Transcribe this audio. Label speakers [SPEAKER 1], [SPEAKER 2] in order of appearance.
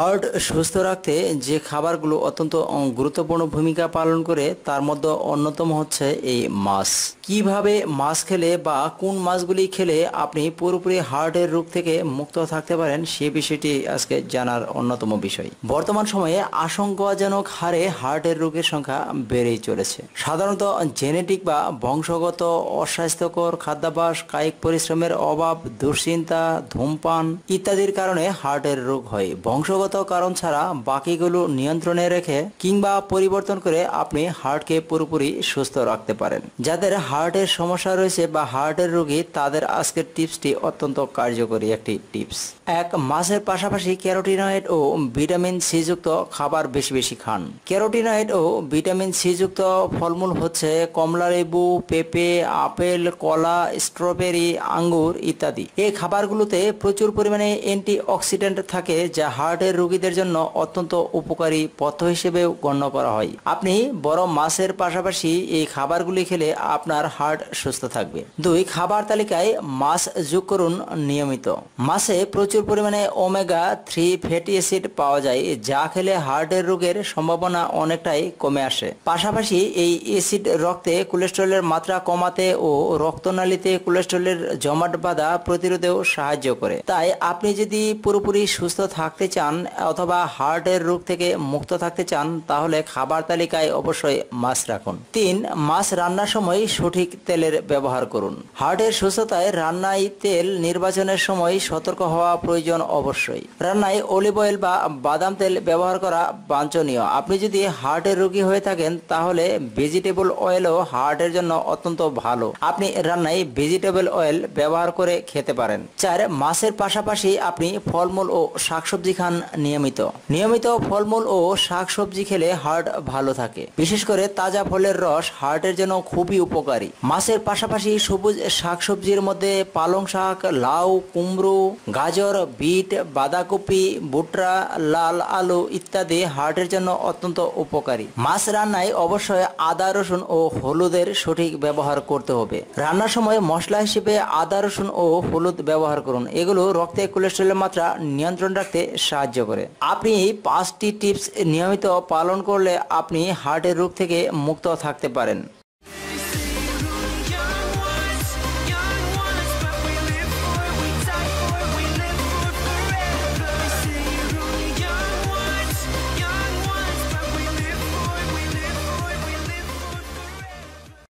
[SPEAKER 1] Heart সুস্থ রাখতে যে খাবারগুলো অত্যন্ত গুরুত্বপূর্ণ ভূমিকা পালন করে, তার মধ্যে অন্যতম হচ্ছে এই মাছ। কীভাবে মাছ খেলে বা কোন মাছগুলি খেলে আপনি পুরোপুরি হার্টের রোগ থেকে মুক্ত থাকতে পারেন, সে বিষয়টি আজকে জানার অন্যতম বিষয়। বর্তমান সময়ে আশঙ্কাজনক হারে হার্টের রোগের সংখ্যা বেড়েই চলেছে। সাধারণত জেনেটিক বা বংশগত অস্বাস্থ্যকর খাদ্যাভ্যাস, কায়িক পরিশ্রমের অভাব, দুশ্চিন্তা, ধূমপান ইত্যাদির কারণে হার্টের রোগ হয়। বংশগত কারণ ছাড়া বাকিগুলো নিয়ন্ত্রণে রেখে কিংবা পরিবর্তন করে আপনি হার্টকে পুরোপুরি সুস্থ রাখতে পারেন। যাদের হার্টের সমস্যা রয়েছে বা হার্টের রোগী, তাদের আজকের টিপসটি অত্যন্ত কার্যকরী একটি টিপস। এক, মাছের পাশাপাশি ক্যারোটিনয়েড ও ভিটামিন সি যুক্ত খাবার বেশি বেশি খান। ক্যারোটিনয়েড ও ভিটামিন সি যুক্ত ফলমূল হচ্ছে কমলা লেবু, পেঁপে, আপেল, কলা, স্ট্রবেরি, আঙ্গুর ইত্যাদি। এই খাবারগুলোতে প্রচুর পরিমাণে অ্যান্টি অক্সিডেন্ট থাকে যা হার্টের রোগীদের জন্য অত্যন্ত উপকারী পথ্য হিসেবে গণ্য করা হয়। আপনি বড় মাছের পাশাপাশি এই খাবারগুলি খেলে আপনার হার্ট সুস্থ থাকবে। দুই, খাবার তালিকায় মাছ যোগ করুন নিয়মিত। মাছে প্রচুর পরিমাণে ওমেগা থ্রি ফ্যাটি অ্যাসিড পাওয়া যায়, যা খেলে হার্টের রোগের সম্ভাবনা অনেকটাই কমে আসে। পাশাপাশি এই অ্যাসিড রক্তে কোলেস্ট্রলের মাত্রা কমাতে ও রক্তনালীতে কোলেস্ট্রলের জমাট বাঁধা প্রতিরোধেও সাহায্য করে। তাই আপনি যদি পুরোপুরি সুস্থ থাকতে চান অথবা হার্টের রোগ থেকে মুক্ত থাকতে চান, তাহলে খাবার তালিকায় অবশ্যই মাছ রাখুন। তিন মাছ রান্নার সময় সঠিক তেলের ব্যবহার করুন। হার্টের সুস্থতায় রান্নায় তেল নির্বাচনের সময় সতর্ক হওয়া প্রয়োজন অবশ্যই। রান্নায় অলিভ অয়েল বা বাদাম তেল ব্যবহার করা বাঞ্ছনীয়। আপনি যদি হার্টের রোগী হয়ে থাকেন, তাহলে ভেজিটেবল অয়েলও হার্টের জন্য অত্যন্ত ভালো। আপনি রান্নায় ভেজিটেবল অয়েল ব্যবহার করে খেতে পারেন। চার, মাছের পাশাপাশি আপনি ফলমূল ও শাকসবজি খান নিয়মিত। নিয়মিত ফলমূল ও শাকসবজি খেলে হার্ট ভালো থাকে। বিশেষ করে তাজা ফলের রস হার্টের জন্য খুবই উপকারী। মাছের পাশাপাশি সবুজ শাকসবজির মধ্যে পালং শাক, লাউ, কুমড়ো, গাজর, বিট, বাঁধাকপি, বুটরা, লাল আলু ইত্যাদি হার্টের জন্য অত্যন্ত উপকারী। মাছ রান্নায় অবশ্যই আদা, রসুন ও হলুদের সঠিক ব্যবহার করতে হবে। রান্নার সময় মশলা হিসেবে আদা, রসুন ও হলুদ ব্যবহার করুন। এগুলো রক্তে কোলেস্ট্রলের মাত্রা নিয়ন্ত্রণ রাখতে সাহায্য করে। আপনি পাঁচটি টিপস নিয়মিত পালন করলে আপনি হার্টের রোগ থেকে মুক্ত থাকতে পারেন।